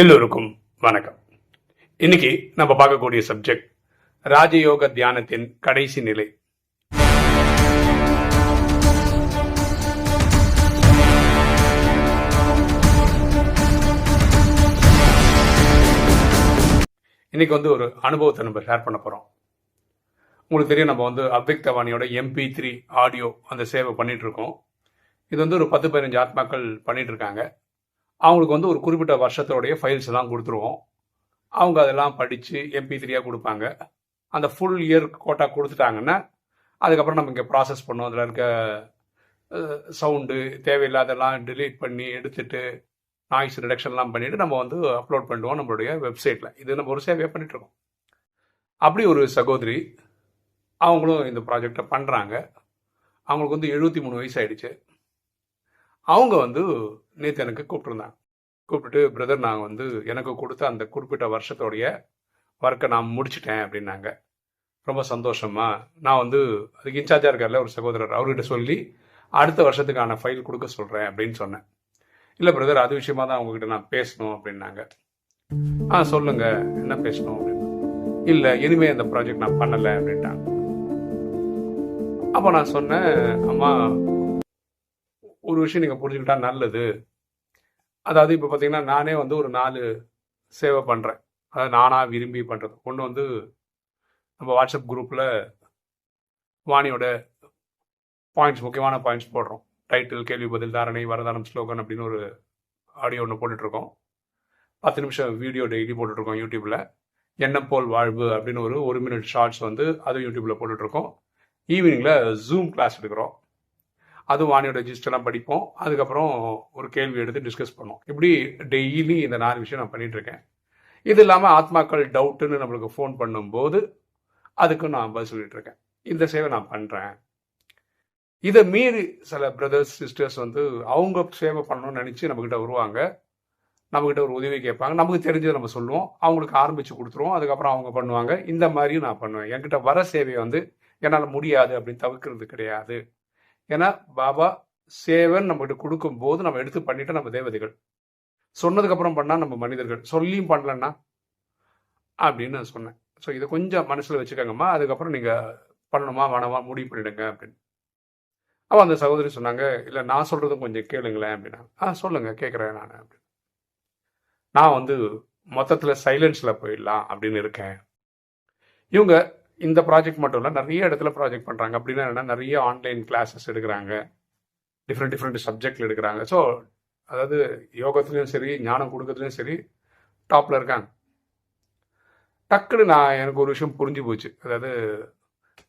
எல்லோருக்கும் வணக்கம். இன்னைக்கு நம்ம பார்க்கக்கூடிய சப்ஜெக்ட் ராஜயோக தியானத்தின் கடைசி நிலை. இன்னைக்கு வந்து ஒரு அனுபவத்தை நம்ம ஷேர் பண்ண போறோம். உங்களுக்கு தெரியும் நம்ம வந்து அவ்யக்தவாணியோட எம்பி த்ரீ ஆடியோ அந்த சேவை பண்ணிட்டு இருக்கோம். இது வந்து ஒரு பத்து பதினஞ்சு ஆத்மாக்கள் பண்ணிட்டு இருக்காங்க. அவங்களுக்கு வந்து ஒரு குறிப்பிட்ட வருஷத்தோடைய ஃபைல்ஸ் எல்லாம் கொடுத்துருவோம். அவங்க அதெல்லாம் படித்து எம்பி த்ரீயாக கொடுப்பாங்க. அந்த ஃபுல் இயர் கோட்டா கொடுத்துட்டாங்கன்னா அதுக்கப்புறம் நம்ம இங்கே ப்ராசஸ் பண்ணுவோம். அதில் இருக்க சவுண்டு தேவையில்லாதெல்லாம் டிலீட் பண்ணி எடுத்துட்டு நாய்ஸ் ரிடக்ஷன்லாம் பண்ணிவிட்டு நம்ம வந்து அப்லோட் பண்ணுவோம் நம்மளுடைய வெப்சைட்டில் இது நம்ம ஒரு சேவையாக பண்ணிகிட்ருக்கோம் அப்படி ஒரு சகோதரி அவங்களும் இந்த ப்ராஜெக்டை பண்ணுறாங்க அவங்களுக்கு வந்து எழுபத்தி மூணு வயசு ஆயிடுச்சு. அவங்க வந்து நேற்று எனக்கு கூப்பிட்டுருந்தாங்க. கூப்பிட்டுட்டு பிரதர் நான் வந்து எனக்கு கொடுத்த அந்த குறிப்பிட்ட வருஷத்தோடைய ஒர்க்கை நான் முடிச்சிட்டேன் அப்படின்னாங்க. ரொம்ப சந்தோஷமா. நான் வந்து அதுக்கு இன்சார்ஜாக இருக்கார்ல ஒரு சகோதரர் அவர்கிட்ட சொல்லி அடுத்த வருஷத்துக்கான ஃபைல் கொடுக்க சொல்கிறேன் அப்படின்னு சொன்னேன். இல்லை பிரதர் அது விஷயமா தான் அவங்ககிட்ட நான் பேசணும் அப்படின்னாங்க. ஆ சொல்லுங்க என்ன பேசணும்? அப்படின்னு. இல்லை இனிமே அந்த ப்ராஜெக்ட் நான் பண்ணலை அப்படின்ட்டாங்க. அப்போ நான் சொன்னேன் அம்மா ஒரு விஷயம் நீங்கள் புரிஞ்சுக்கிட்டா நல்லது. அதாவது இப்போ பார்த்தீங்கன்னா நானே வந்து ஒரு நாலு சேவை பண்ணுறேன் அதாவது நானாக விரும்பி பண்ணுறது ஒன்று வந்து நம்ம வாட்ஸ்அப் குரூப்பில் வாணியோட பாயிண்ட்ஸ் முக்கியமான பாயிண்ட்ஸ் போடுறோம். டைட்டில் கேள்வி பதில் தாரணை வரதானம் ஸ்லோகன் அப்படின்னு ஒரு ஆடியோ ஒன்று போட்டுட்ருக்கோம். பத்து நிமிஷம் வீடியோ டெய்லி போட்டுட்ருக்கோம் யூடியூப்பில் என்ன போல் வாழ்வு அப்படின்னு ஒரு ஒரு மினிட் ஷார்ட்ஸ் வந்து அதுவும் யூடியூப்பில் போட்டுட்ருக்கோம். ஈவினிங்கில் ஜூம் கிளாஸ் எடுக்கிறோம். அதுவும் வாணியோட ரெஜிஸ்டர்லாம் படிப்போம். அதுக்கப்புறம் ஒரு கேள்வி எடுத்து டிஸ்கஸ் பண்ணுவோம். இப்படி டெய்லி இந்த நாலு விஷயம் நான் பண்ணிட்டு இருக்கேன். இது இல்லாமல் ஆத்மாக்கள் டவுட்டுன்னு நம்மளுக்கு ஃபோன் பண்ணும்போது அதுக்கும் நான் பதில் சொல்லிட்டு இருக்கேன். இந்த சேவை நான் பண்ணுறேன் இதை மீறி சில பிரதர்ஸ் சிஸ்டர்ஸ் வந்து அவங்க சேவை பண்ணணும்னு நினச்சி நம்மக்கிட்ட வருவாங்க. நம்மக்கிட்ட ஒரு உதவி கேட்பாங்க. நமக்கு தெரிஞ்சதை நம்ம சொல்லுவோம். அவங்களுக்கு ஆரம்பித்து கொடுத்துருவோம். அதுக்கப்புறம் அவங்க பண்ணுவாங்க. இந்த மாதிரியும் நான் பண்ணுவேன். என்கிட்ட வர சேவையை வந்து என்னால் முடியாது அப்படின்னு தவிர்க்கிறது கிடையாது. ஏன்னா பாபா சேவன் நம்மகிட்ட கொடுக்கும்போது நம்ம எடுத்து பண்ணிட்டு நம்ம தேவதைகள். சொன்னதுக்கு அப்புறம் நம்ம மனிதர்கள். சொல்லியும் பண்ணலன்னா அப்படின்னு நான் சொன்னேன். ஸோ இதை கொஞ்சம் மனசில் வச்சுக்கோங்கம்மா. அதுக்கப்புறம் நீங்கள் பண்ணணுமா வேணாமா முடிவு பண்ணிடுங்க அப்படின்னு. அப்போ அந்த சகோதரி சொன்னாங்க இல்லை நான் சொல்கிறதும் கொஞ்சம் கேளுங்களேன் அப்படின்னா ஆ சொல்லுங்கள் கேட்குறேன் நான் அப்படின்னு. நான் வந்து மொத்தத்தில் சைலன்ஸில் போயிடலாம் அப்படின்னு இருக்கேன். இவங்க இந்த ப்ராஜெக்ட் மட்டும் இல்லை நிறைய இடத்துல ப்ராஜெக்ட் பண்ணுறாங்க அப்படின்னா என்ன நிறைய ஆன்லைன் கிளாஸஸ் எடுக்கிறாங்க. டிஃப்ரெண்ட் டிஃப்ரெண்ட் சப்ஜெக்டில் எடுக்கிறாங்க. ஸோ அதாவது யோகத்துலேயும் சரி ஞானம் கொடுக்கறதுலையும் சரி டாப்பில் இருக்காங்க. டக்குன்னு நான் எனக்கு ஒரு விஷயம் புரிஞ்சு போச்சு. அதாவது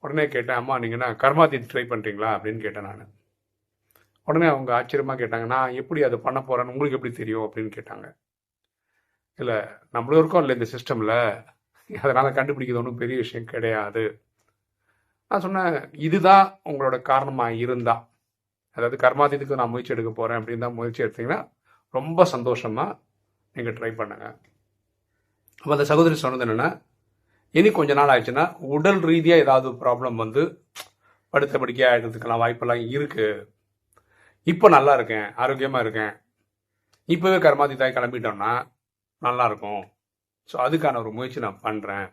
உடனே கேட்டேன் அம்மா நீங்கள் நான் கர்மாதீத் ட்ரை பண்ணுறீங்களா அப்படின்னு கேட்டேன் நான். உடனே அவங்க ஆச்சரியமாக கேட்டாங்க நான் எப்படி அதை பண்ண போகிறேன்னு உங்களுக்கு எப்படி தெரியும்? அப்படின்னு கேட்டாங்க. இல்லை நம்மளும் இருக்கோம் இல்லை இந்த சிஸ்டமில் அதனால் கண்டுபிடிக்கிறது ஒன்றும் பெரிய விஷயம் கிடையாது. நான் சொன்னேன் இதுதான் உங்களோட காரணமாக இருந்தா. அதாவது கர்மாதீத்துக்கு நான் முயற்சி எடுக்க போகிறேன் அப்படின்னு தான் முயற்சி எடுத்தீங்கன்னா ரொம்ப சந்தோஷமாக நீங்கள் ட்ரை பண்ணுங்க. அப்போ அந்த சகோதரி சொன்னது என்னென்னா இனி கொஞ்ச நாள் ஆயிடுச்சுன்னா உடல் ரீதியாக ஏதாவது ப்ராப்ளம் வந்து படுத்த படிக்க ஆகிடுறதுக்கெல்லாம் வாய்ப்பெல்லாம் இருக்குது இப்போ நல்லா இருக்கேன் ஆரோக்கியமாக இருக்கேன். இப்போவே கர்மாதித்தாய் கிளம்பிட்டோம்னா நல்லாயிருக்கும் ஸோ அதுக்கான ஒரு முயற்சி நான் பண்ணுறேன்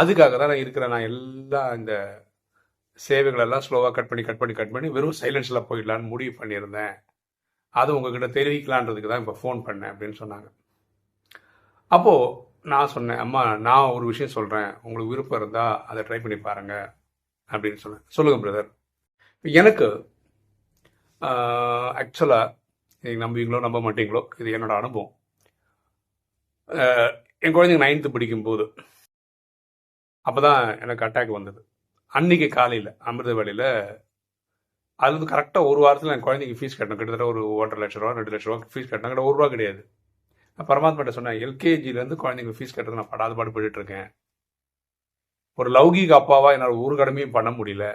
அதுக்காக தான் நான் இருக்கிற நான் எல்லா இந்த சேவைகளெல்லாம் ஸ்லோவாக கட் பண்ணி கட் பண்ணி கட் பண்ணி வெறும் சைலன்ஸில் போயிடலான்னு முடிவு பண்ணியிருந்தேன். அது உங்ககிட்ட தெரிவிக்கலான்றதுக்கு தான் இப்போ ஃபோன் பண்ணேன் அப்படின்னு சொன்னாங்க. அப்போது நான் சொன்னேன் அம்மா நான் ஒரு விஷயம் சொல்கிறேன் உங்களுக்கு விருப்பம் இருந்தால் அதை ட்ரை பண்ணி பாருங்க. அப்படின்னு சொன்னேன். சொல்லுங்கள் பிரதர் எனக்கு ஆக்சுவலாக நீங்கள் நம்புவீங்களோ நம்ப மாட்டீங்களோ இது என்னோட அனுபவம். என் குழந்தைங்க நைன்த்து படிக்கும்போது அப்போ தான் எனக்கு அட்டாக் வந்தது. அன்னைக்கு காலையில் அமிர்த வேலையில் அது வந்து கரெக்டாக ஒரு வாரத்தில் என் குழந்தைக்கு ஃபீஸ் கட்டணும். கிட்டத்தட்ட ஒரு ஒன்றரை லட்ச ரூபா ரெண்டு லட்ச ரூபா ஃபீஸ் கட்டணும். கிட்ட ஒரு ரூபா கிடையாது. நான் பரமாத்மாட்ட சொன்னேன் எல்கேஜிலேருந்து குழந்தைங்க ஃபீஸ் கட்டுறது நான் படாத பாடுபட்டு இருக்கேன். ஒரு லௌகீக அப்பாவாக என்னால் ஒரு கடமையும் பண்ண முடியல.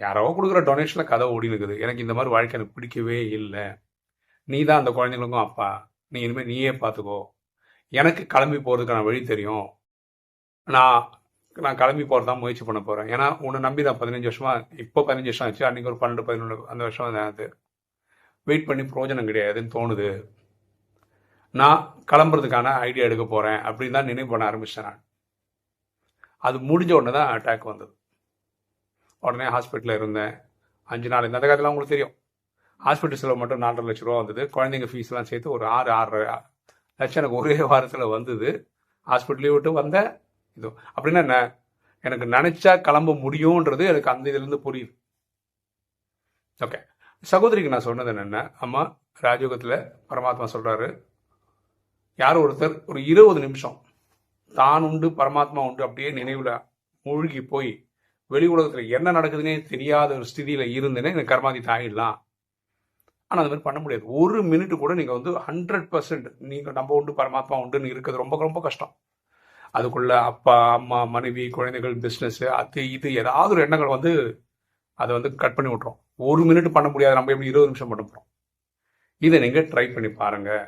யாரோ கொடுக்குற டொனேஷனில் கதை ஓடி இருக்குது. எனக்கு இந்த மாதிரி வாழ்க்கை எனக்கு பிடிக்கவே இல்லை. நீ தான் அந்த குழந்தைங்களுக்கும் அப்பா. நீ இனிமேல் நீயே பார்த்துக்கோ எனக்கு கிளம்பி போகிறதுக்கான வழி தெரியும். நான் நான் கிளம்பி போகிறது தான் முயற்சி பண்ண போகிறேன் ஏன்னா உன்னை நம்பி தான் பதினஞ்சு வருஷமா இப்போ பதினஞ்சு வருஷம் ஆச்சு. அன்றைக்கி ஒரு பன்னெண்டு பதினொன்று அந்த வருஷம் அது வெயிட் பண்ணி பிரயோஜனம் கிடையாதுன்னு தோணுது. நான் கிளம்புறதுக்கான ஐடியா எடுக்க போகிறேன் அப்படின்னு தான் நினைவு பண்ண ஆரம்பிச்சேன் நான். அது முடிஞ்ச உடனே தான் அட்டாக் வந்தது. உடனே ஹாஸ்பிட்டலில் இருந்தேன். அஞ்சு நாள் இந்த காலத்தில் உங்களுக்கு தெரியும். ஹாஸ்பிட்டல் செலவு மட்டும் நாலரை லட்ச ரூபா வந்தது. குழந்தைங்க ஃபீஸ்லாம் சேர்த்து ஒரு ஆறு ஆறரை லட்சம் எனக்கு ஒரே வாரத்தில் வந்தது. ஹாஸ்பிட்டலையும் விட்டு வந்தேன் இது. அப்படின்னா என்ன எனக்கு நினச்சா கிளம்ப முடியுன்றது எனக்கு அந்த இதுலேருந்து புரியுது. ஓகே சகோதரிக்கு நான் சொன்னது என்னென்ன அம்மா ராஜயோகத்தில் பரமாத்மா சொல்கிறாரு யார் ஒருத்தர் ஒரு இருபது நிமிஷம் தான் உண்டு பரமாத்மா உண்டு அப்படியே நினைவில் மூழ்கி போய் வெளி உலகத்தில் என்ன நடக்குதுன்னே தெரியாத ஒரு ஸ்திதியில் இருந்தேனே எனக்கு கர்மாதி தாயிடலாம். ஆனால் அது மாதிரி பண்ண முடியாது. ஒரு மினிட் கூட நீங்கள் வந்து ஹண்ட்ரட் பர்சன்ட் நீங்கள் நம்ம உண்டு பரமாத்மா உண்டுன்னு இருக்கிறது ரொம்ப ரொம்ப கஷ்டம். அதுக்குள்ள அப்பா அம்மா மனைவி குழந்தைகள் பிஸ்னஸ்ஸு அது இது ஏதாவது ஒரு எண்ணங்கள் வந்து அதை வந்து கட் பண்ணி விட்றோம் ஒரு மினிட் பண்ண முடியாது. நம்ம எப்படி இருபது நிமிஷம் பண்ண போகிறோம் இதை நீங்கள் ட்ரை பண்ணி பாருங்கள்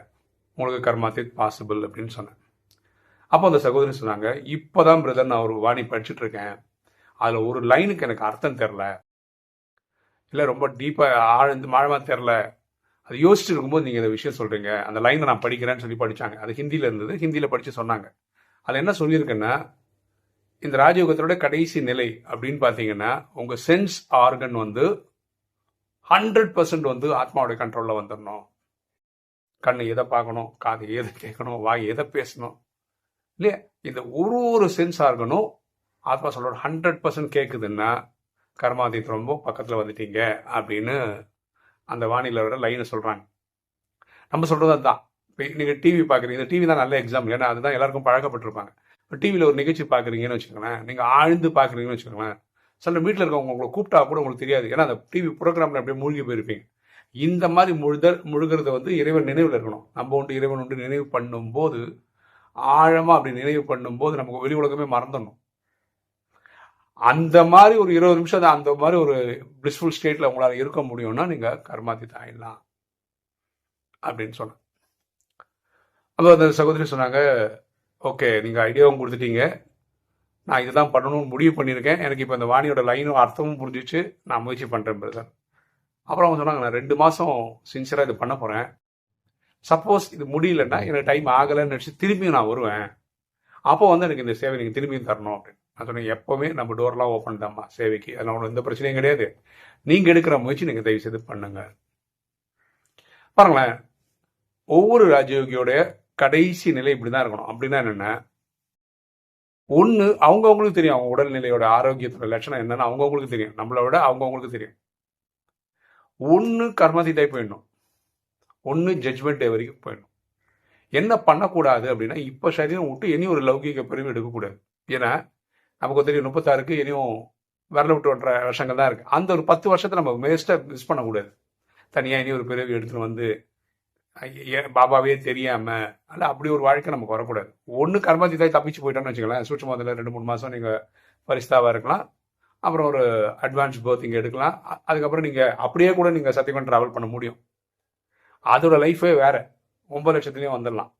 உங்களுக்கு கர்மாத்தி பாசிபிள் அப்படின்னு சொன்னேன். அப்போ அந்த சகோதரி சொன்னாங்க இப்போ தான் பிரதர் நான் ஒரு வாணி படிச்சுட்டு இருக்கேன். அதில் ஒரு லைனுக்கு எனக்கு அர்த்தம் தெரில இல்லை ரொம்ப டீப்பாக ஆழ்ந்து ஆழமாக தெரில அது யோசிச்சுட்டு இருக்கும்போது நீங்கள் இந்த விஷயம் சொல்கிறீங்க அந்த லைனை நான் படிக்கிறேன்னு சொல்லி படித்தாங்க அது ஹிந்தியில் இருந்தது. ஹிந்தியில் படித்து சொன்னாங்க. அதில் என்ன சொல்லியிருக்கேன்னா இந்த ராஜயோகத்தோட கடைசி நிலை அப்படின்னு பார்த்தீங்கன்னா உங்கள் சென்ஸ் ஆர்கன் வந்து ஹண்ட்ரட் பர்சன்ட் வந்து ஆத்மாவோட கண்ட்ரோலில் வந்துடணும் கண்ணு எதை பார்க்கணும் காது எதை கேட்கணும் வாய் எதை பேசணும். இல்லையா? இந்த ஒரு ஒரு சென்ஸ் ஆர்கனும் ஆத்மா சொல்கிற ஹண்ட்ரட் பர்சன்ட் கேட்குதுன்னா கர்மாதீத் ரொம்ப பக்கத்தில் வந்துட்டீங்க அப்படின்னு அந்த வானிலோட லைனை சொல்கிறாங்க நம்ம சொல்கிறது அதுதான். இப்போ நீங்கள் டிவி பார்க்குறீங்க டிவி தான் நல்ல எக்ஸாம்பிள் ஏன்னா அதுதான் எல்லாருக்கும் பழக்கப்பட்டிருப்பாங்க. இப்போ டிவியில் ஒரு நிகழ்ச்சி பார்க்குறீங்கன்னு வச்சுக்கோங்களேன் நீங்கள் ஆழ்ந்து பார்க்குறீங்கன்னு வச்சுக்கோங்களேன் சில வீட்டில் இருக்கவங்க உங்களை கூப்பிட்டா கூட உங்களுக்கு தெரியாது. ஏன்னா அந்த டிவி ப்ரோக்ராமில் அப்படியே மூழ்கி போயிருப்பீங்க. இந்த மாதிரி முழுதல் முழுகிறத வந்து இறைவன் நினைவில் இருக்கணும். நம்ம உண்டு இறைவன் உண்டு நினைவு பண்ணும்போது ஆழமாக அப்படி நினைவு பண்ணும்போது நமக்கு வெளி உலகமே மறந்துடணும். அந்த மாதிரி ஒரு இருபது நிமிஷம் தான் அந்த மாதிரி ஒரு பிளிஸ்ஃபுல் ஸ்டேட்டில் உங்களால் இருக்க முடியும்னா நீங்கள் கர்மாத்தி ஆயிடலாம் அப்படின்னு சொன்னேன் அப்போ அந்த சகோதரி சொன்னாங்க ஓகே நீங்கள் ஐடியாவும் கொடுத்துட்டீங்க. நான் இதுதான் பண்ணணும்னு முடிவு பண்ணியிருக்கேன். எனக்கு இப்போ இந்த வாணியோட லைனும் அர்த்தமும் புரிஞ்சிச்சு. நான் முயற்சி பண்ணுறேன் பிரதர் அப்புறம் அவங்க சொன்னாங்க நான் ரெண்டு மாதம் சின்சியராக இது பண்ண போகிறேன் சப்போஸ் இது முடியலன்னா எனக்கு டைம் ஆகலைன்னு நினச்சி திரும்பியும் நான் வருவேன். அப்போ வந்து எனக்கு இந்த சேவை நீங்கள் திரும்பியும் தரணும் அப்படின்னு. நான் சொன்னேன் எப்போவுமே நம்ம டோர்லாம் ஓப்பன் தான்மா சேவைக்கு. அதெல்லாம் ஒன்றும் எந்த பிரச்சனையும் கிடையாது. நீங்கள் எடுக்கிற முயற்சி நீங்கள் தயவு செய்து பண்ணுங்க. பாருங்களேன் ஒவ்வொரு ராஜயோகியோடைய கடைசி நிலை இப்படி தான் இருக்கணும். அப்படின்னா என்னென்ன? ஒன்று அவங்கவுங்களுக்கு தெரியும். அவங்க உடல்நிலையோட ஆரோக்கியத்தோட லட்சணம் என்னன்னு அவங்கவுங்களுக்கு தெரியும். நம்மளை விட அவங்கவுங்களுக்கு தெரியும். ஒன்று கர்மதீதாய் போயிடணும். ஒன்று ஜட்ஜ்மெண்ட் டே வரைக்கும் போயிடணும். என்ன பண்ணக்கூடாது அப்படின்னா இப்போ சரீரம் விட்டு இனி ஒரு லௌகிக பிரிவு எடுக்கக்கூடாது. ஏன்னா நமக்கு தெரியும் முப்பத்தாறுக்கு இனியும் விரல விட்டு ஒன்றரை வருஷங்கள் தான் இருக்குது அந்த ஒரு பத்து வருஷத்தை நம்ம வேஸ்ட்டாக மிஸ் பண்ணக்கூடாது தனியாக இனி ஒரு பிறவி எடுத்துகிட்டு வந்து பாபாவே தெரியாமல் அல்ல அப்படி ஒரு வாழ்க்கை நமக்கு வரக்கூடாது. ஒன்று கர்மாதிதாய் தப்பிச்சு போயிட்டோன்னு வச்சுக்கலாம் சூட்சமத்தில் ரெண்டு மூணு மாதம் நீங்கள் பரிஸ்தாவாக இருக்கலாம். அப்புறம் ஒரு அட்வான்ஸ் பர்த் இங்கே எடுக்கலாம் அதுக்கப்புறம் நீங்கள் அப்படியே கூட நீங்கள் சத்தியமாக ட்ராவல் பண்ண முடியும். அதோட லைஃபே வேறு. ஒம்பது லட்சத்துலேயும் வந்துடலாம்.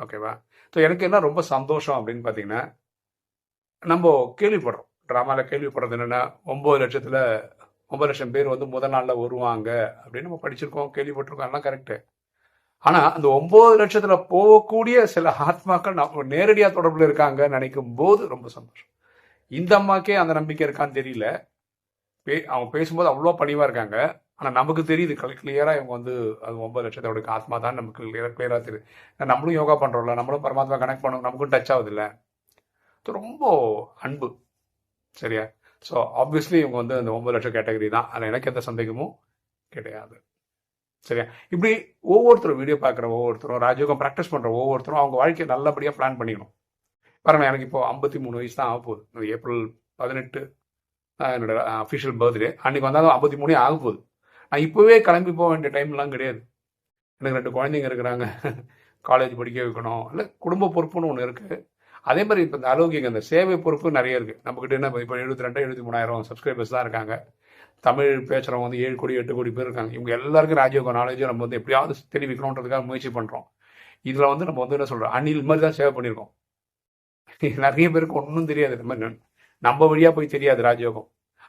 ஓகேவா ஸோ எனக்கு என்ன ரொம்ப சந்தோஷம் அப்படின்னு பார்த்தீங்கன்னா நம்ம கேள்விப்படுறோம். ட்ராமாவில் கேள்விப்படுறது என்னென்னா ஒம்பது லட்சத்தில் ஒம்பது லட்சம் பேர் வந்து முதல் நாளில் வருவாங்க அப்படின்னு நம்ம படிச்சிருக்கோம் கேள்விப்பட்டிருக்கோம் எல்லாம் கரெக்டு ஆனால் அந்த ஒம்பது லட்சத்தில் போகக்கூடிய சில ஆத்மாக்கள் நம்ம நேரடியாக தொடர்பில் இருக்காங்க நினைக்கும் போது ரொம்ப சந்தோஷம். இந்த அம்மாக்கே அந்த நம்பிக்கை இருக்கான்னு தெரியல. பே அவங்க பேசும்போது அவ்வளோ பணிவாக இருக்காங்க. ஆனால் நமக்கு தெரியுது கிளியராக இவங்க வந்து அது ஒம்பது லட்சத்தோட ஆத்மா தான் நமக்கு கிளியராக கிளியராக தெரியுது. நம்மளும் யோகா பண்ணுறோம்ல நம்மளும் பரமாத்மா கனெக்ட் பண்ணோம் நமக்கும் டச் ஆகுது இல்லை ரொம்ப அன்பு. சரியா? ஸோ ஆப்வியஸ்லி இவங்க வந்து அந்த ஒன்பது லட்சம் கேட்டகரி தான். அதில் எனக்கு எந்த சந்தேகமும் கிடையாது. சரியா? இப்படி ஒவ்வொருத்தரும் வீடியோ பார்க்குற ஒவ்வொருத்தரும் ராஜயோகம் ப்ராக்டிஸ் பண்ணுற ஒவ்வொருத்தரும் அவங்க வாழ்க்கையை நல்லபடியாக பிளான் பண்ணிக்கணும். பாருங்க எனக்கு இப்போ ஐம்பத்தி மூணு வயசு தான் ஆக போகுது. ஏப்ரல் பதினெட்டு என்னோட அஃபிஷியல் பர்த்டே அன்னைக்கு வந்தாலும் ஐம்பத்தி மூணே ஆக போகுது. நான் இப்போவே கிளம்பி போக வேண்டிய டைம்லாம் கிடையாது. எனக்கு ரெண்டு குழந்தைங்க இருக்கிறாங்க. காலேஜ் படிக்க வைக்கணும். இல்லை குடும்ப பொறுப்புன்னு ஒன்று இருக்குது அதே மாதிரி இப்போ இந்த அலோகிங்க இந்த சேவை பொறுப்பு நிறைய இருக்குது நம்மக்கிட்ட என்ன இப்போ எழுபத்தி ரெண்டு எழுபத்தி மூணாயிரம் சப்ஸ்கிரைபர்ஸ் தான் இருக்காங்க. தமிழ் பேசுகிறவங்க வந்து ஏழு கோடி எட்டு கோடி பேர் இருக்காங்க. இவங்க எல்லாருக்கும் ராஜயோக நாலேஜும் நம்ம வந்து எப்படியாவது தெரிவிக்கணுன்றதுக்காக முயற்சி பண்ணுறோம் இதில் வந்து நம்ம வந்து என்ன சொல்கிறோம் அணில் மாதிரி தான் சேவை பண்ணியிருக்கோம். நிறைய பேருக்கு ஒன்றும் தெரியாது. இந்த மாதிரி நம்ம வழியாக போய் தெரியாது ராஜயோகம்.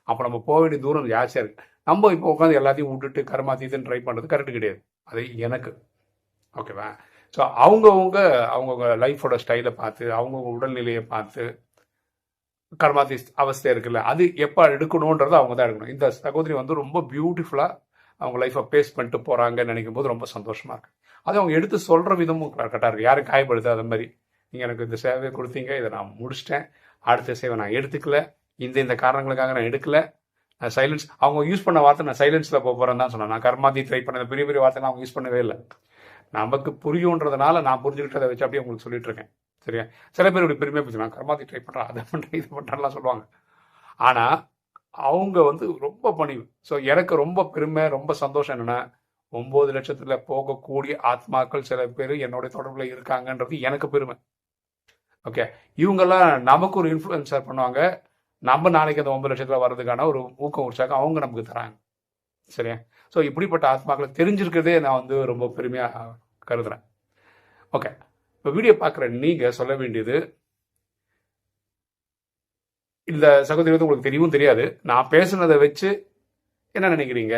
அப்போ நம்ம போக வேண்டிய தூரம் ஜாஸ்தியாக இருக்குது நம்ம இப்போ உட்காந்து எல்லாத்தையும் விட்டுட்டு கர்மாத்தீத்தன் ட்ரை பண்ணுறது கரெக்டு கிடையாது. அது எனக்கு. ஓகேவா? ஸோ அவங்கவுங்க அவங்கவுங்க லைஃபோட ஸ்டைலை பார்த்து அவங்கவுங்க உடல்நிலையை பார்த்து கர்மாதி அவஸ்தை இருக்குல்ல அது எப்போ எடுக்கணுன்றதை அவங்க தான் எடுக்கணும். இந்த சகோதரி வந்து ரொம்ப பியூட்டிஃபுல்லாக அவங்க லைஃப்பை பேஸ் பண்ணிட்டு போகிறாங்கன்னு நினைக்கும் போது ரொம்ப சந்தோஷமாக இருக்கு. அது அவங்க எடுத்து சொல்கிற விதமும் கரெக்டாக இருக்குது யாரும் காயப்படுது அது மாதிரி. நீங்கள் எனக்கு இந்த சேவையை கொடுத்தீங்க இதை நான் முடிச்சிட்டேன். அடுத்த சேவை நான் எடுத்துக்கல. இந்த இந்த காரணங்களுக்காக நான் எடுக்கல. நான் சைலன்ஸ் அவங்க யூஸ் பண்ண வார்த்தை நான் சைலன்ஸில் போக போகிறேன்னு தான் சொன்னேன். நான் கர்மாதி ட்ரை பண்ண பெரிய பெரிய வார்த்தை அவங்க யூஸ் பண்ணவே இல்லை. நமக்கு புரியுன்றதுனால நான் புரிஞ்சுக்கிட்டதை வச்சு அப்படியே உங்களுக்கு சொல்லிட்டு இருக்கேன் சரியா? சில பேர் இப்படி பெருமையாக பேசுவாங்க நான் கர்மாதி ட்ரை பண்ணுறேன் அதை பண்ணுறேன் இது பண்ணுறேன்லாம் சொல்லுவாங்க. ஆனால் அவங்க வந்து ரொம்ப பணிவு. ஸோ எனக்கு ரொம்ப பெருமை ரொம்ப சந்தோஷம் என்னென்னா ஒம்பது லட்சத்தில் போகக்கூடிய ஆத்மாக்கள் சில பேர் என்னுடைய தொடர்பில் இருக்காங்கன்றது எனக்கு பெருமை. ஓகே இவங்கெல்லாம் நமக்கு ஒரு இன்ஃப்ளூயன்சர் பண்ணுவாங்க. நம்ம நாளைக்கு அந்த ஒன்பது லட்சத்தில் வர்றதுக்கான ஒரு ஊக்கம் உற்சாகம் அவங்க நமக்கு தராங்க. சரியா? ஸோ இப்படிப்பட்ட ஆத்மாக்களை தெரிஞ்சிருக்கிறதே நான் வந்து ரொம்ப பெருமையாக கருதுறேன். ஓகே இப்போ வீடியோ பார்க்குற நீங்கள் சொல்ல வேண்டியது இந்த சகோதரி வந்து உங்களுக்கு தெரியவும் தெரியாது. நான் பேசுனதை வச்சு என்ன நினைக்கிறீங்க?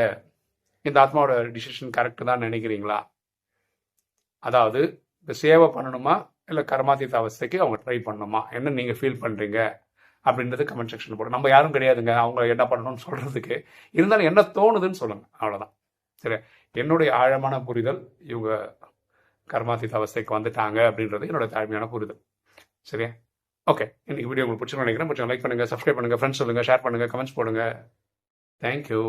இந்த ஆத்மாவோட டிசிஷன் கரெக்டு தான் நினைக்கிறீங்களா? அதாவது இப்போ சேவை பண்ணணுமா? இல்லை கர்மாதீத அவஸ்தைக்கு அவங்க ட்ரை பண்ணணுமா? என்ன நீங்கள் ஃபீல் பண்ணுறீங்க அப்படின்றது கமெண்ட் செக்ஷனில் போடும் நம்ம யாரும் கிடையாதுங்க. அவங்க என்ன பண்ணணும்னு சொல்கிறதுக்கு இருந்தாலும் என்ன தோணுதுன்னு சொல்லுங்கள் அவ்வளோதான் சரி. என்னுடைய ஆழமான புரிதல் இவங்க கர்மாதீத அவஸ்தைக்கு வந்துட்டாங்க அப்படின்றது என்னோட தாழ்மையான புரிதல். சரியா? ஓகே இன்னைக்கு வீடியோ உங்களுக்கு பிடிச்சிருன்னு நினைக்கிறேன். கொஞ்சம் லைக் பண்ணுங்கள் சப்ஸ்கிரைப் பண்ணுங்கள் ஃப்ரெண்ட்ஸ் சொல்லுங்கள் ஷேர் பண்ணுங்கள் கமெண்ட்ஸ் போடுங்க. தேங்க்யூ